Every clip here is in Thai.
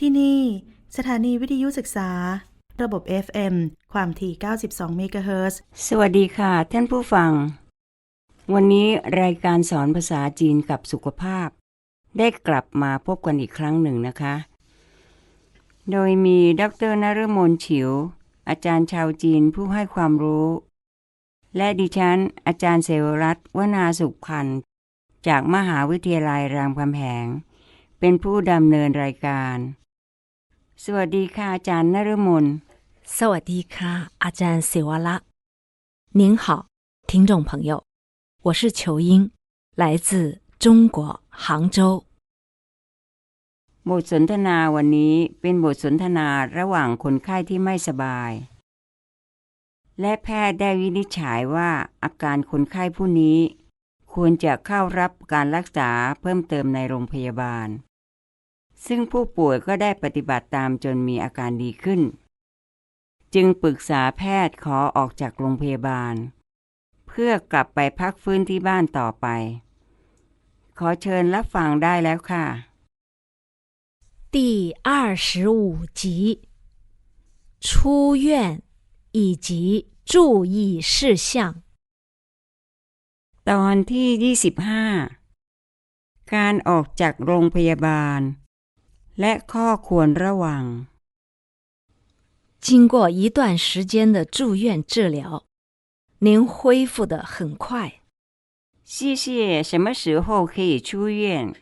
ที่นี่ สถานีวิทยุศึกษา ระบบ FM ความถี่ 92 เมกะเฮิรตซ์สวัสดีค่ะ ท่านผู้ฟัง วันนี้รายการสอนภาษาจีนกับสุขภาพ ได้กลับมาพบกันอีกครั้งหนึ่งนะคะ โดยมีดรนฤมลฉิว อาจารย์ชาวจีนผู้ให้ความรู้ และดิฉัน อาจารย์เสวรัตน์วนาสุขพันธ์จากมหาวิทยาลัยรามคำแหง เป็นผู้ดำเนินรายการ สวัสดีค่ะอาจารย์นฤมล สวัสดีค่ะอาจารย์เสวละ您好听众朋友我是裘英来自中国杭州 บทสนทนาวันนี้เป็นบทสนทนาระหว่างคนไข้ที่ไม่สบาย และแพทย์ได้วินิจฉัยว่าอาการคนไข้ผู้นี้ ควรจะเข้ารับการรักษาเพิ่มเติมในโรงพยาบาล ซึ่งผู้ป่วยก็ได้ปฏิบัติตามจนมีอาการดีขึ้น จึงปรึกษาแพทย์ขอออกจากโรงพยาบาล เพื่อกลับไปพักฟื้นที่บ้านต่อไป ขอเชิญรับฟังได้แล้วค่ะ 第二十五集出院以及注意事项 ตอนที่ 25 การออกจากโรงพยาบาล และข้อควรระวัง 经过一段时间的住院治疗您恢复的很快谢谢什么时候可以出院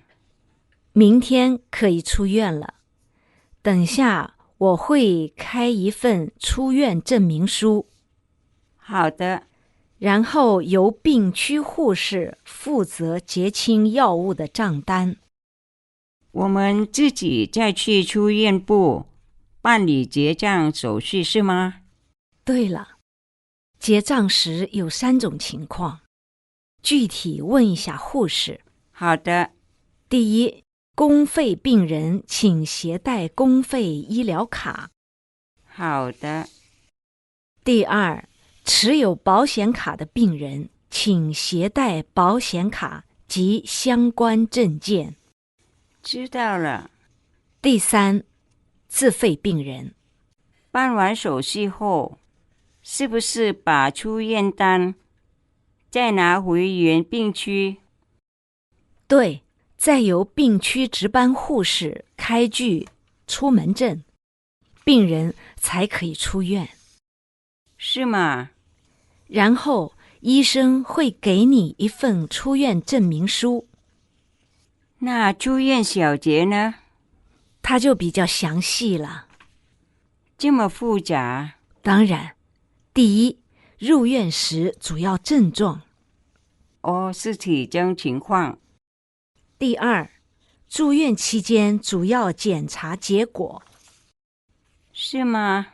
明天可以出院了。等下我会开一份出院证明书，好的然后由病区护士负责结清药物的账单。 我们自己再去出院部办理结账手续是吗对了，结账时有三种情况，具体问一下护士。好的第一，公费病人请携带公费医疗卡。好的第二，持有保险卡的病人，请携带保险卡及相关证件。知道了。第三，自费病人，办完手续后是不是把出院单再拿回原病区？对，再由病区值班护士开具出门证，病人才可以出院。是吗？然后医生会给你一份出院证明书，那住院小结呢它就比较详细了。这么复杂当然，第一，入院时主要症状；哦，是体征情况。第二，住院期间主要检查结果；是吗？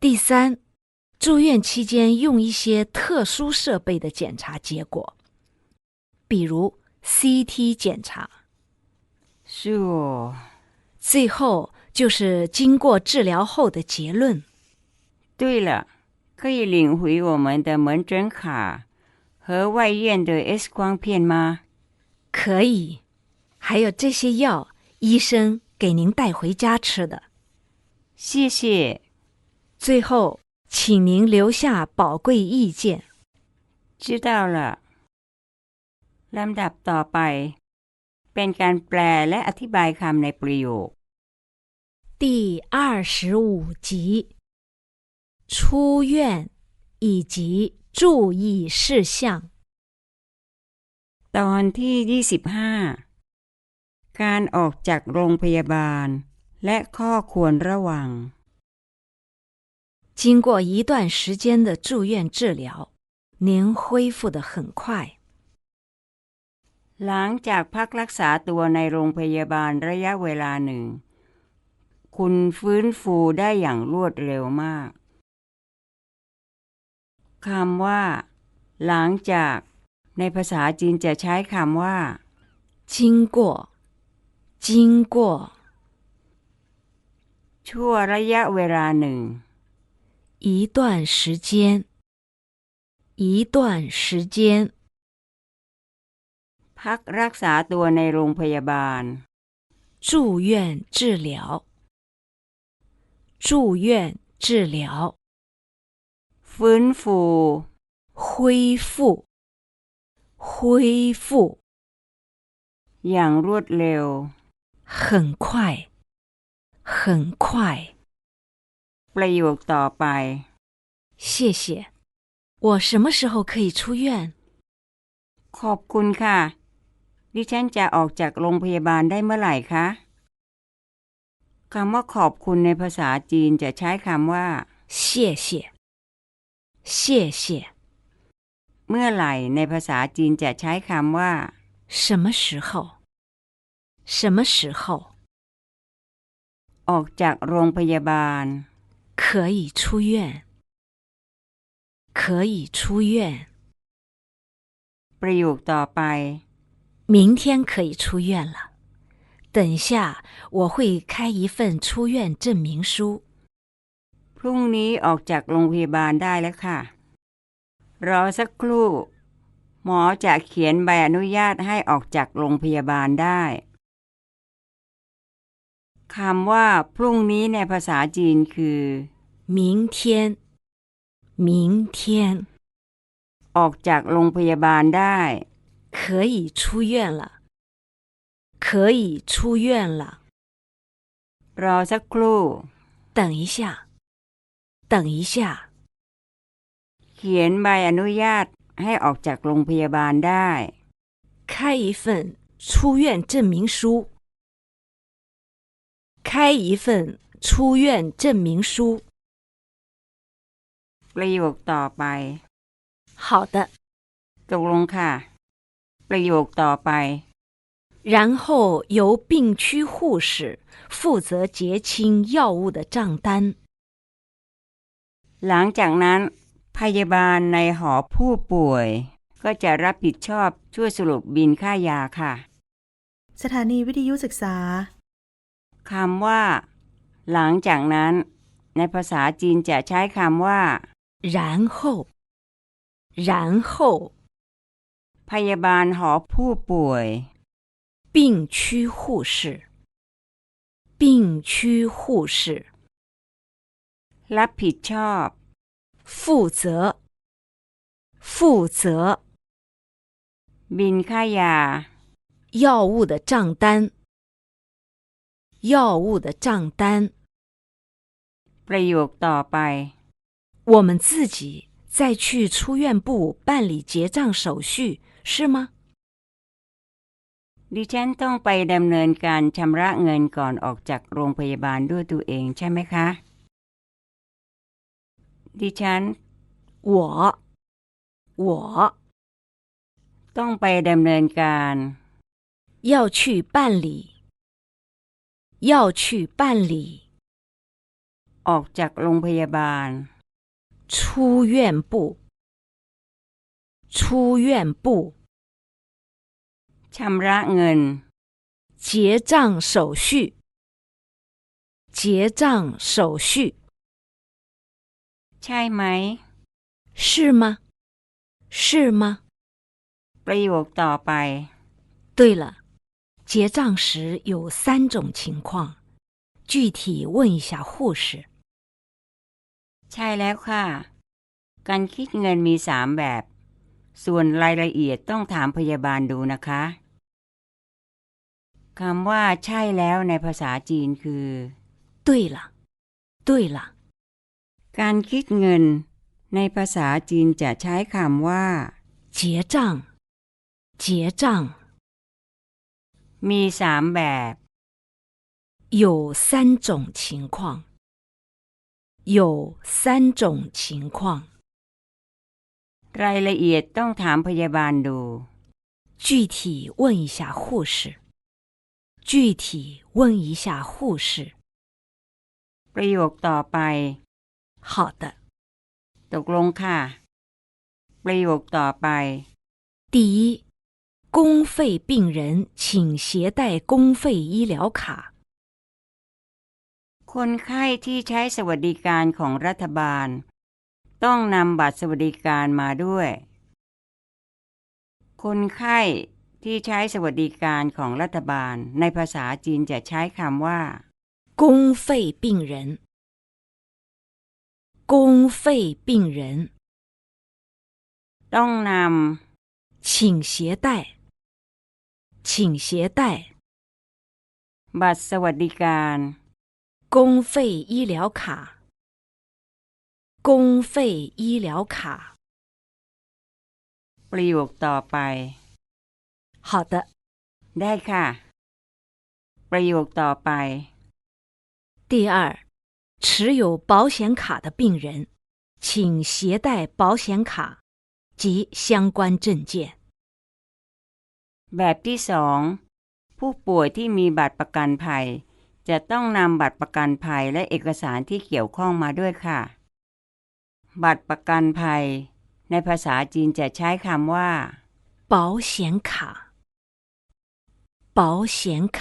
第三，住院期间用一些特殊设备的检查结果，比如 CT 检查。是哦。最后就是经过治疗后的结论。对了，可以领回我们的门诊卡和外院的 X 光片吗？可以，还有这些药，医生给您带回家吃的。谢谢。最后，请您留下宝贵意见。知道了。ลำดับต่อไป เป็นการแปลและอธิบายคำในประโยค 第二十五集出院以及注意事项。 ตอนที่ 25 การออกจากโรงพยาบาล และข้อควรระวัง 经过一段时间的住院治疗，您恢复的很快。 หลังจากพักรักษาตัวในโรงพยาบาลระยะเวลาหนึ่ง คุณฟื้นฟูได้อย่างรวดเร็วมากคำว่า หลังจาก ในภาษาจีนจะใช้คำว่า 经过，经过 ชั่วระยะเวลาหนึ่ง 一段时间，一段时间 พักรักษาตัวในโรงพยาบาล 住院治疗。 住院治疗、 ฟื้นฟู 恢复、恢复， อย่างรวดเร็ว 很快，很快。 ประโยคต่อไป 谢谢。我什么时候可以出院？ ขอบคุณค่ะ ดิฉันจะออกจากโรงพยาบาลได้เมื่อไหร่คะคำว่าขอบคุณในภาษาจีนจะใช้คำว่า 谢谢，谢谢。 เมื่อไหร่ในภาษาจีนจะใช้คำว่า 什么时候？什么时候 ออกจากโรงพยาบาล 可以出院？可以出院。 ประโยคต่อไป 明天可以出院了。等一下，我会开一份出院证明书。 พรุ่งนี้ออกจากโรงพยาบาลได้แล้วค่ะ รอสักครู่ หมอจะเขียนใบอนุญาตให้ออกจากโรงพยาบาลได้คำว่า พรุ่งนี้ในภาษาจีนคือ 明天，明天 ออกจากโรงพยาบาลได้ 可以出院了。可以出院了。 รอสักครู่ 等一下，等一下， เขียนใบอนุญาตให้ออกจากโรงพยาบาลได้ 开一份出院证明书。开一份出院证明书。 ประโยคต่อไป 好的。 ตกลงค่ะ ประโยคต่อไป 然后由病区护士负责结清药物的账单。 หลังจากนั้น พยาบาลในหอผู้ป่วย ก็จะรับผิดชอบช่วยสรุปบินค่ายาค่ะ สถานีวิทยุศึกษา คำว่า หลังจากนั้น ในภาษาจีนจะใช้คำว่า 然后，然后 พยาบาลหอผู้ป่วย 病区护士，病区护士 รับผิดชอบ 负责，负责 บินค่ายา 药物的账单，药物的账单。 ประโยคต่อไป 我们自己再去出院部办理结账手续， 是吗？ ดิฉันต้องไปดำเนินการชำระเงินก่อนออกจากโรงพยาบาลด้วยตัวเองใช่ไหมคะ ดิฉัน 我，我 ต้องไปดำเนินการ 要去办理，要去办理 ออกจากโรงพยาบาล 出院部， 出院部 ชำระเงิน 结账手续，结账手续 ใช่ไหม 是吗？是吗？ ประโยคต่อไป 对了，结账时有三种情况，具体问一下护士。 ใช่แล้วค่ะ การคิดเงินมีสามแบบ ส่วนรายละเอียดต้องถามพยาบาลดูนะคะคำว่า ใช่แล้วในภาษาจีนคือ 对了，对了， การคิดเงิน ในภาษาจีนจะใช้คำว่า 结账，结账 มีสามแบบ 有三种情况，有三种情况， รายละเอียดต้องถามพยาบาลดู 具体问一下护士。具体问一下护士。 ประโยคต่อไป 好的， ตกลงค่ะ ประโยคต่อไป 第一，公费病人请携带公费医疗卡。 คนไข้ที่ใช้สวัสดิการของรัฐบาล ต้องนำบัตรสวัสดิการมาด้วย คนไข้ที่ใช้สวัสดิการของรัฐบาล ในภาษาจีนจะใช้คำว่า 公费病人， 公费病人， ต้องน 请携带，请携带 ำบัตรสวัสดิการ 公费医疗卡， 公费医疗卡。 ประโยคต่อไป 好的， ได้ค่ะ ประโยคต่อไป 第二，持有保险卡的病人，请携带保险卡及相关证件。 แบบที่สองผู้ป่วยที่มีบัตรประกันภัย จะต้องนำบัตรประกันภัยและเอกสารที่เกี่ยวข้องมาด้วยค่ะ บัตรประกันภัย ในภาษาจีนจะใช้คำว่า 保险卡，保险卡，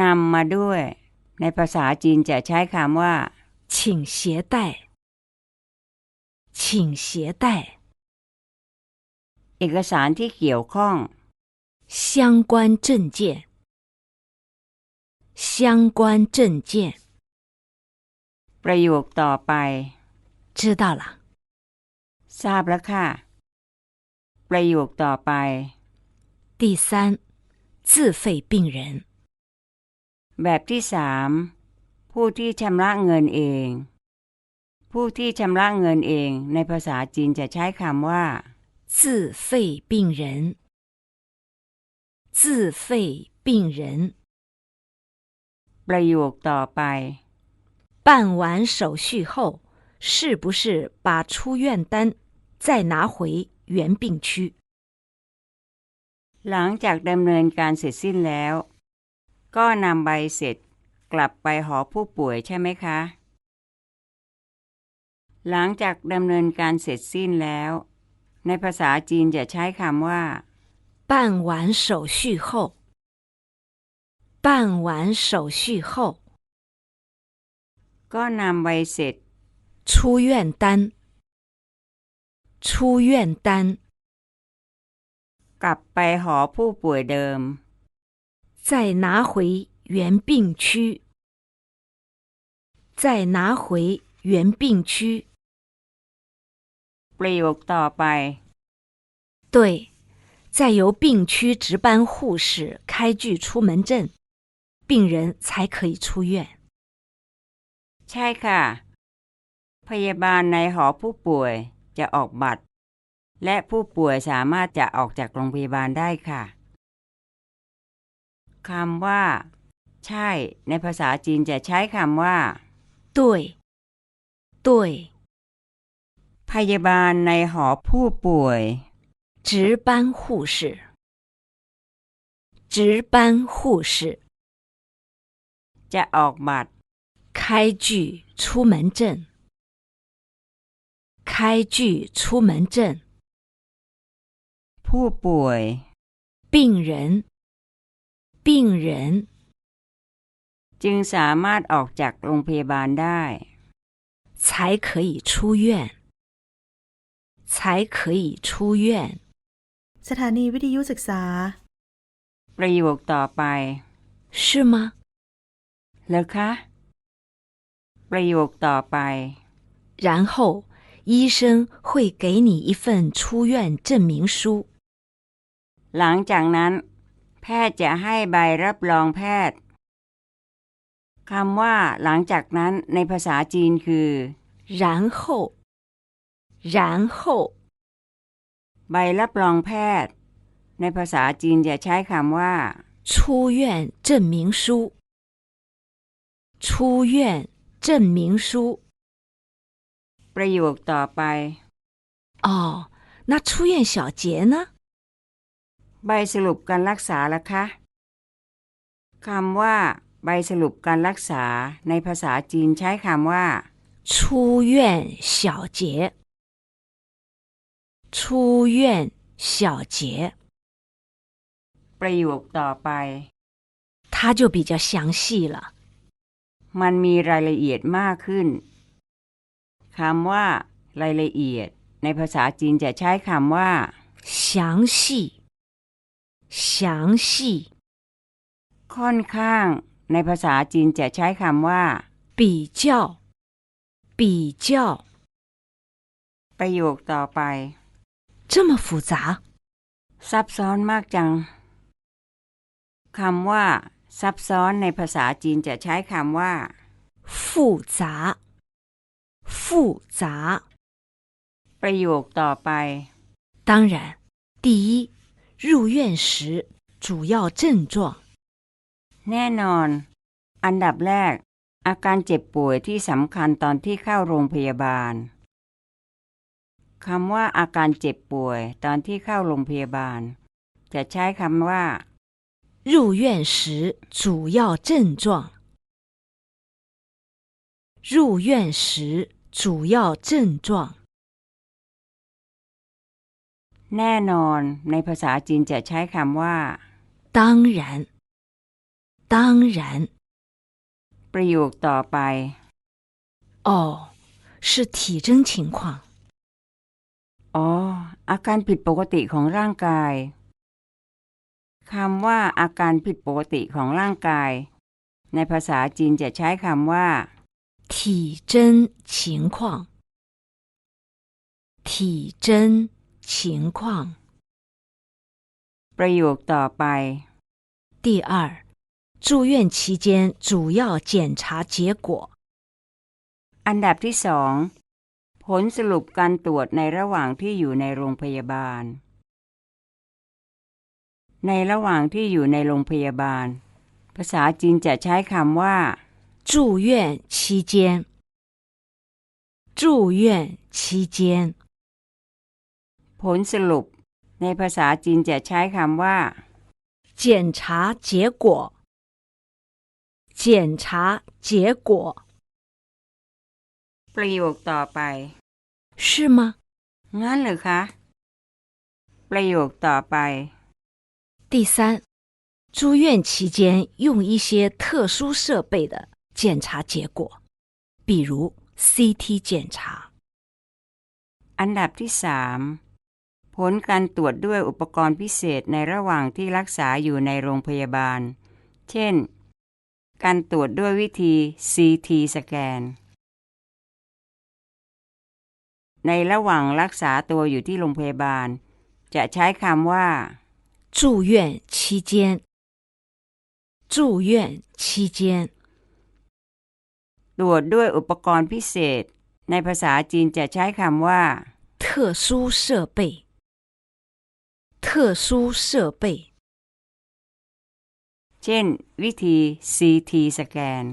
นำมาด้วย ในภาษาจีนจะใช้คำว่า 请携带，请携带 เอกสารที่เกี่ยวข้อง 相关证件，相关证件。 ประโยคต่อไป 知道了。 ทราบแล้วค่ะ ประโยคต่อไป 第三，自费病人， แบบที่สามผู้ที่ชำระเงินเอง ผู้ที่ชำระเงินเอง ในภาษาจีนจะใช้คำว่า 自费病人，自费病人。 ประโยคต่อไป 办完手续后，是不是把出院单再拿回原病区？ หลังจากดำเนินการเสร็จสิ้นแล้ว ก็นำใบเสร็จกลับไปหอผู้ป่วยใช่ไหมคะ หลังจากดำเนินการเสร็จสิ้นแล้ว ในภาษาจีนจะใช้คำว่า 办完手续后，办完手续后， ก็นำใบเสร็จ 出院单，出院单 กลับไปหอผู้ป่วยเดิม 再拿回原病区，再拿回原病区。 ประโยคต่อไป 对，再由病区值班护士开具出门证，病人才可以出院。 ใช่ค่ะ พยาบาลในหอผู้ป่วยจะออกบัตร และผู้ป่วยสามารถจะออกจากโรงพยาบาลได้ค่ะคำว่า ใช่ ในภาษาจีนจะใช้คำว่า 对，对， พยาบาลในหอผู้ป่วย 值班护士，值班护士 จะออกบัตร 开具出门证，开具出门证。 ผู้ป่วย 病人，病人 จึงสามารถออกจากโรงพยาบาลได้ 才可以出院，才可以出院。 สถานีวิทยุศึกษา ประโยคต่อไป 是吗？ แล้วคะ ประโยคต่อไป 然后医生会给你一份出院证明书。 หลังจากนั้น แพทย์จะให้ใบรับรองแพทย์คำว่า หลังจากนั้น ในภาษาจีนคือ 然后，然后 ใบรับรองแพทย์ ในภาษาจีนจะใช้คำว่า 出院证明书。出院 证明书。 ประโยคต่อไป 哦，那出院小结呢？ ใบสรุปการรักษาละคะคำว่า ใบสรุปการรักษา ในภาษาจีนใช้คำว่า 出院小结。出院小结， ประโยคต่อไป 它就比较详细了。 มันมีรายละเอียดมากขึ้นคำว่า รายละเอียด ในภาษาจีนจะใช้คำว่า 详细，详细， ค่อนข้าง ในภาษาจีนจะใช้คำว่า 比较， 比较 ประโยคต่อไป 这么复杂， ซับซ้อนมากจัง คำว่า ซับซ้อนในภาษาจีนจะใช้คำว่า 复杂，复杂。 ประโยคต่อไป 当然，第一，入院时主要症状 แน่นอน อันดับแรก อาการเจ็บป่วยที่สำคัญตอนที่เข้าโรงพยาบาล คำว่าอาการเจ็บป่วยตอนที่เข้าโรงพยาบาล จะใช้คำว่า 入院时主要症状。入院时主要症状。 แน่นอน ในภาษาจีนจะใช้คำว่า 当然，当然， ประโยคต่อไป 哦，是体征情况。 อ๋อ อาการผิดปกติของร่างกาย คำว่า อาการผิดปกติของร่างกาย ในภาษาจีนจะใช้คำว่า 体征情况，体征情况。 ประโยคต่อไป 第二，住院期间主要检查结果。 อันดับที่สองผลสรุปการตรวจในระหว่างที่อยู่ในโรงพยาบาล ในระหว่างที่อยู่ในโรงพยาบาล ภาษาจีนจะใช้คำว่า 住院期间，住院期间。 ผลสรุป ในภาษาจีนจะใช้คำว่า 检查结果，检查结果 ประโยคต่อไป 是吗？ งั้นเหรือคะ ประโยคต่อไป 第三，住院期间用一些特殊设备的检查结果，比如 CT 检查。 อันดับที่สามผลการตรวจด้วยอุปกรณ์พิเศษในระหว่างที่รักษาอยู่ในโรงพยาบาล เช่น การตรวจด้วยวิธี CT สแกน ในระหว่างรักษาตัวอยู่ที่โรงพยาบาล จะใช้คำว่า 住院期间，住院期间。 ตรวจด้วยอุปกรณ์พิเศษ ในภาษาจีนจะใช้คำว่า 特殊设备，特殊设备。 เช่น วิธี CT สแกน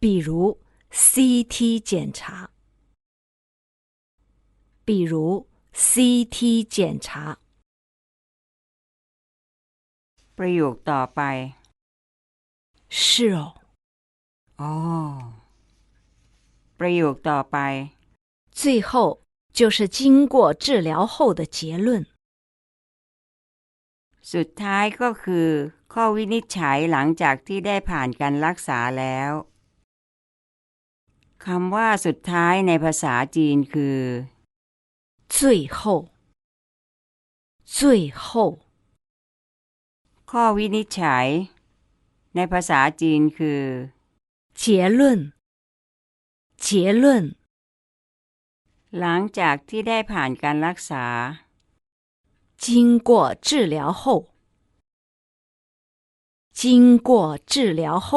比如 CT 检查，比如 CT 检查。 ประโยคต่อไป 是哦， อ๋อ ประโยคต่อไป 最后就是经过治疗后的结论。 สุดท้ายก็คือ ข้อวินิจฉัยหลังจากที่ได้ผ่านการรักษาแล้วคำว่าสุดท้ายในภาษาจีนคือ 最后，最后 ข้อวินิจฉัย ในภาษาจีนคือ 结论，结论 หลังจากที่ได้ผ่านการรักษา 经过治疗后，经过治疗后。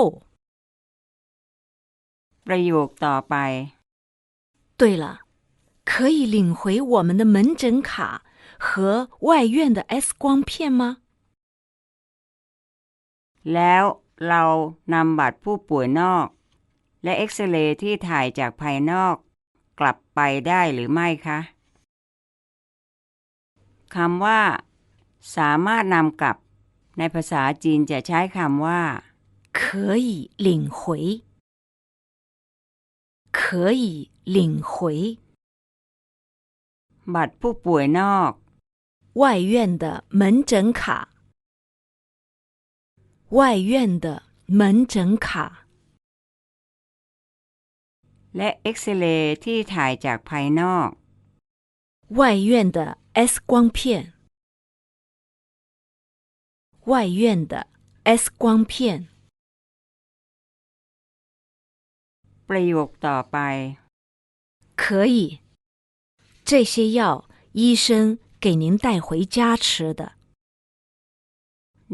ประโยคต่อไป 对了，可以领回我们的门诊卡和外院的 X 光片吗？ แล้วเรานำบัตรผู้ป่วยนอก และเอ็กซเรย์ที่ถ่ายจากภายนอก กลับไปได้หรือไม่คะคำว่า สามารถนำกลับ ในภาษาจีนจะใช้คำว่า 可以领回，可以领回 บัตรผู้ป่วยนอก 外院的门诊卡， 外院的门诊卡。 และเอ็กซเรย์ที่ถ่ายจากภายนอก 外院的 X 光片，外院的 X 光片。 ประโยคต่อไป 可以，这些药医生给您带回家吃的。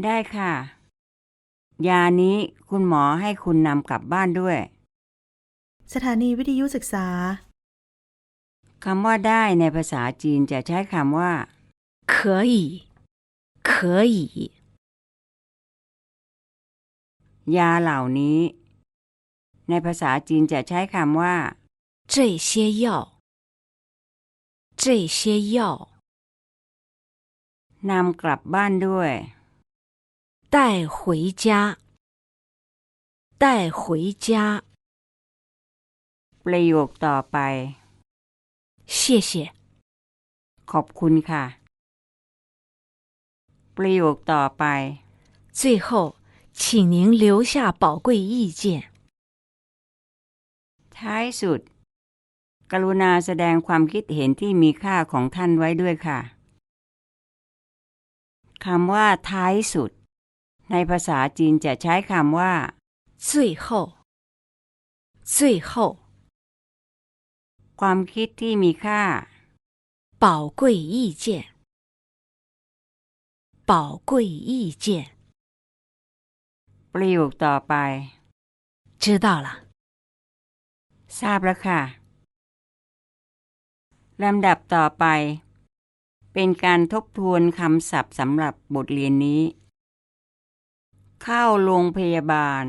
ได้ค่ะ ยานี้คุณหมอให้คุณนำกลับบ้านด้วย สถานีวิทยุศึกษา คำว่าได้ในภาษาจีนจะใช้คำว่า 可以，可以， ยาเหล่านี้ ในภาษาจีนจะใช้คำว่า 这些药，这些药 นำกลับบ้านด้วย 带回家，带回家。 ประโยคต่อไป 谢谢， ขอบคุณค่ะ ประโยคต่อไป 最后，请您留下宝贵意见。 ท้ายสุด กรุณาแสดงความคิดเห็นที่มีค่าของท่านไว้ด้วยค่ะคำว่า ท้ายสุด ในภาษาจีนจะใช้คำว่า 最后，最后， ความคิดที่มีค่า 宝贵意见，宝贵意见。 ประโยคต่อไป 知道了， ทราบแล้วค่ะ ลำดับต่อไป เป็นการทบทวนคำศัพท์สำหรับบทเรียนนี้ เข้าโรงพยาบาล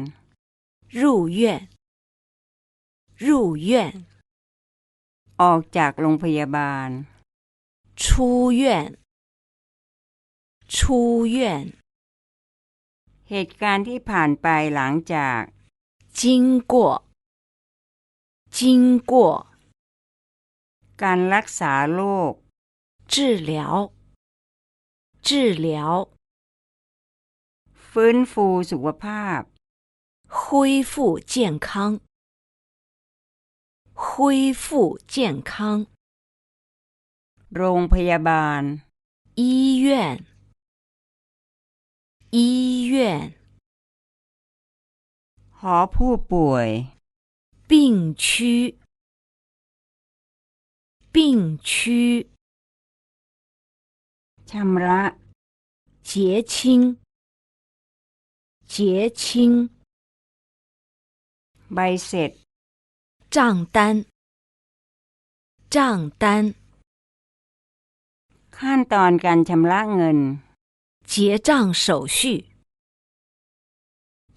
入院，入院， ออกจากโรงพยาบาล 出院，出院。 เหตุการณ์ที่ผ่านไปหลังจาก 经过，经过 การรักษาโรค 治疗，治疗 ฟื้นฟูสุขภาพ 恢复健康，恢复健康。 โรงพยาบาล 医院，医院， หอผู้ป่วย 病区，病区， ชำระ 结清， 结清， ใบเสร็จ 账单，账单， ขั้นตอนการชำระเงิน 结账手续，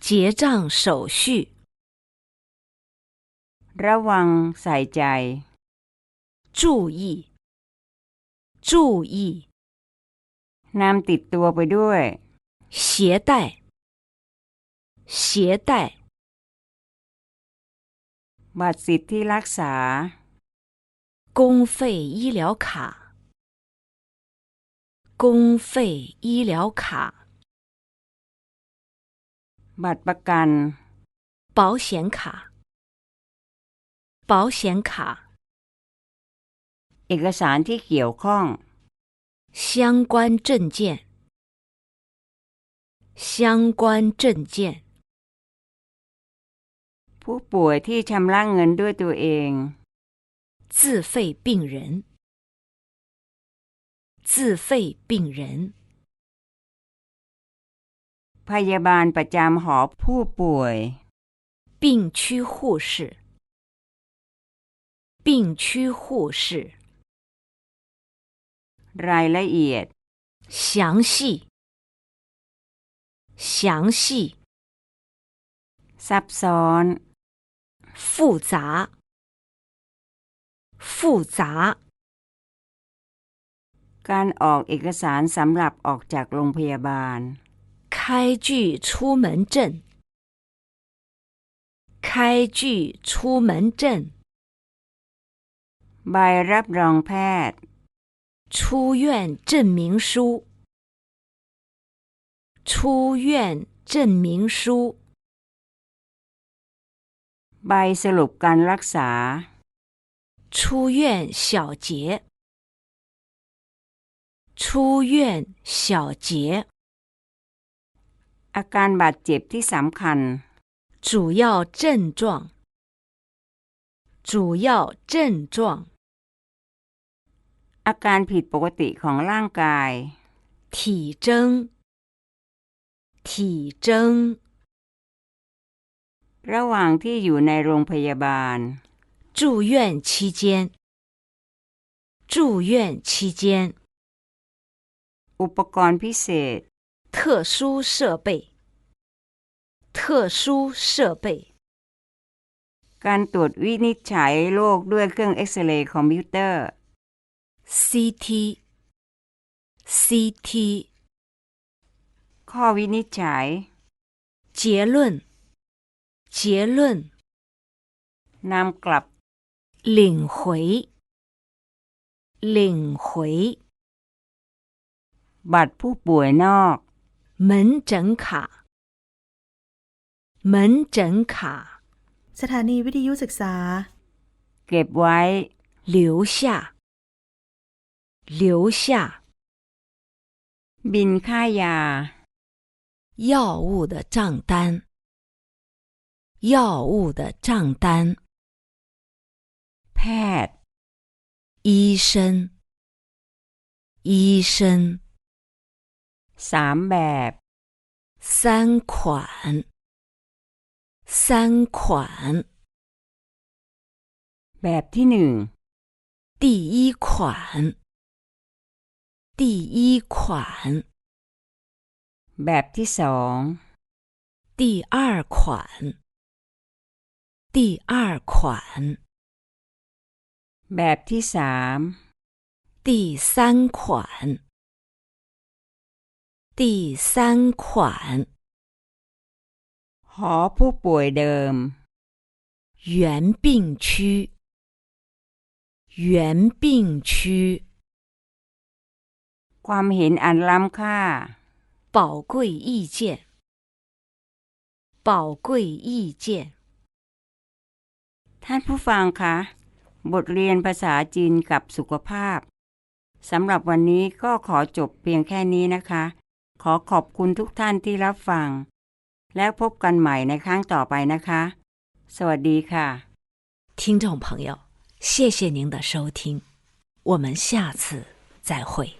结账手续， ระวังใส่ใจ 注意，注意， นำติดตัวไปด้วย 携带， 携带。 บัตรสิทธิรักษา 公费医疗卡，公费医疗卡， บัตรประกัน 保险卡，保险卡， เอกสารที่เกี่ยวข้อง 相关证件，相关证件， ผู้ป่วยที่ชำระเงินด้วยตัวเอง 自费病人，自费病人， พยาบาลประจำหอผู้ป่วย 病区护士，病区护士， รายละเอียด 详细，详细。 ซับซ้อน 复杂，复杂， การออกเอกสารสำหรับออกจากโรงพยาบาล 开具出门证，开具出门证， ใบรับรองแพทย์ 出院证明书，出院证明书， ใบสรุปการรักษา 出院小结，出院小结， อาการบาดเจ็บที่สำคัญ 主要症状， 主要症状 อาการผิดปกติของร่างกาย 体征，体征， ระหว่างที่อยู่ในโรงพยาบาล 住院期间，住院期间， อุปกรณ์พิเศษ 特殊设备，特殊设备， การตรวจวินิจฉัยโรคด้วยเครื่องเอ็กซเรย์คอมพิวเตอร์ CT CT ข้อวินิจฉัย 结论 结论 นำกลับ 领回领回 บัตรผู้ป่วยนอก 门诊卡门诊卡 สถานีวิทยุศึกษา เก็บไว้ 留下留下 บินค่ายา 药物的账单 药物的账单 แพทย์ 医生医生 สามแบบ 三款三款 แบบที่หนึ่ง 第一款第一款 แบบที่สอง 第二款 第二款 แบบที่สาม 第三款第三款 หอผู้ป่วยเดิม 原病区原病区 ความเห็นอันล้ำค่า 宝贵意见宝贵意见 ท่านผู้ฟังคะ บทเรียนภาษาจีนกับสุขภาพสำหรับวันนี้ก็ขอจบเพียงแค่นี้นะคะ ขอขอบคุณทุกท่านที่รับฟัง แล้วพบกันใหม่ในครั้งต่อไปนะคะ สวัสดีค่ะ 听众朋友，谢谢您的收听，我们下次再会。